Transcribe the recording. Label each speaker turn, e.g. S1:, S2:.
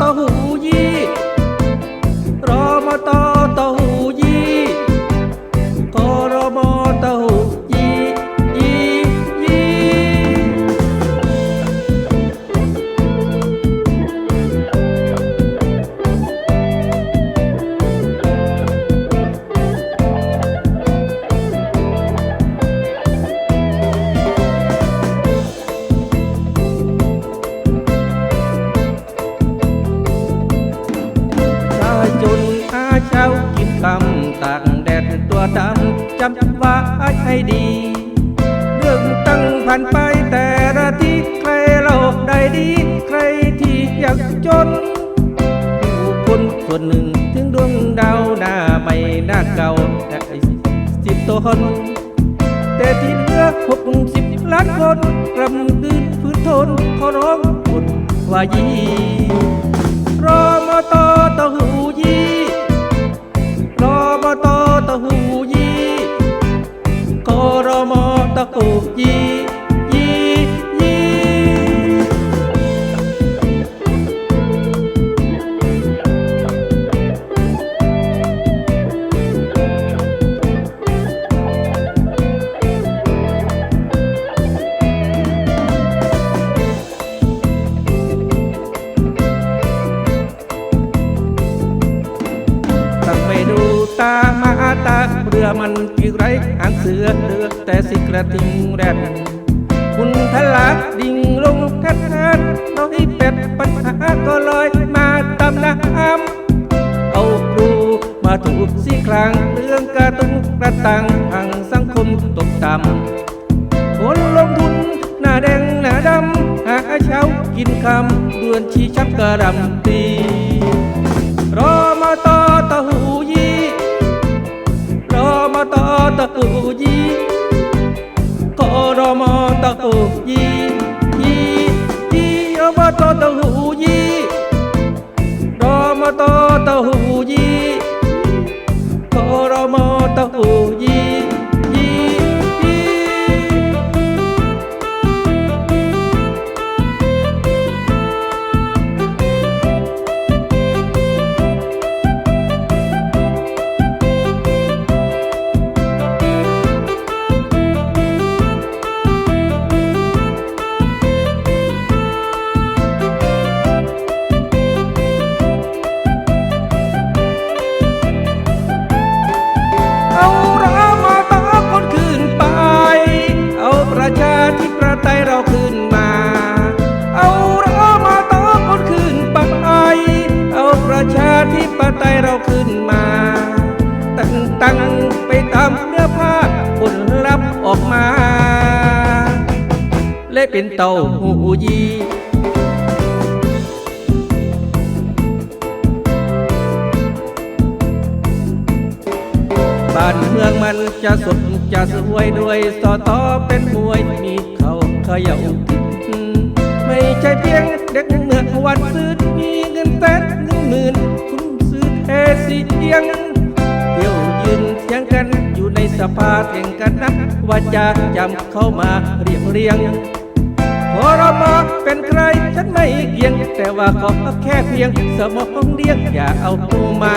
S1: เต้าหู จำไว้ให้ดี เรื่องตั้งผ่านไปแต่ละที่ใครโลกได้ดี ใครที่อยากจนผู้คนส่วนหนึ่งถึงดวงดาวหน้าไม่หน้าเก่าแต่สิบตนแต่ที่เหลือหกสิบล้านคนกลำดืนพื้นทนขอร้องบนว่ายีรอมาต่อต้า เรือมันปีกไรหางเสือเรือแต่สิกระทิงแรดคุณทลักดิ่งลงแทนแทนน้อยเป็ดปัญหาก็ลอยมาตามน้ำเอาครูมาถูกสีครางเรื่องกระตุ้งกระตังทางสังคมตกต่ำคนลงทุนหน้าแดงหน้าดำหาเช้ากินคำเดือนชี้ชักกระดำตี ยี่ยี่ยี่รอมาต่อเตาหู เป็นเต่าหูยีบ้านเมืองมันจะสดจะสวยด้วยสอตอเป็นมวยมีเขาเขย่ากินไม่ใช่เพียงเด็กเมื่อวันซื้อมีเงินแสนเงินหมื่นคุณซื้อแค่สีเทียงเที่ยวยืนเทียงกันอยู่ในสภาเทียงกันนักว่าจะจำเข้ามาเรียงเรียง อเรามอเป็นใครฉันไม่เกี่ยง แต่ว่าขอแค่เพียงสมองเดียงอย่าเอาตูมา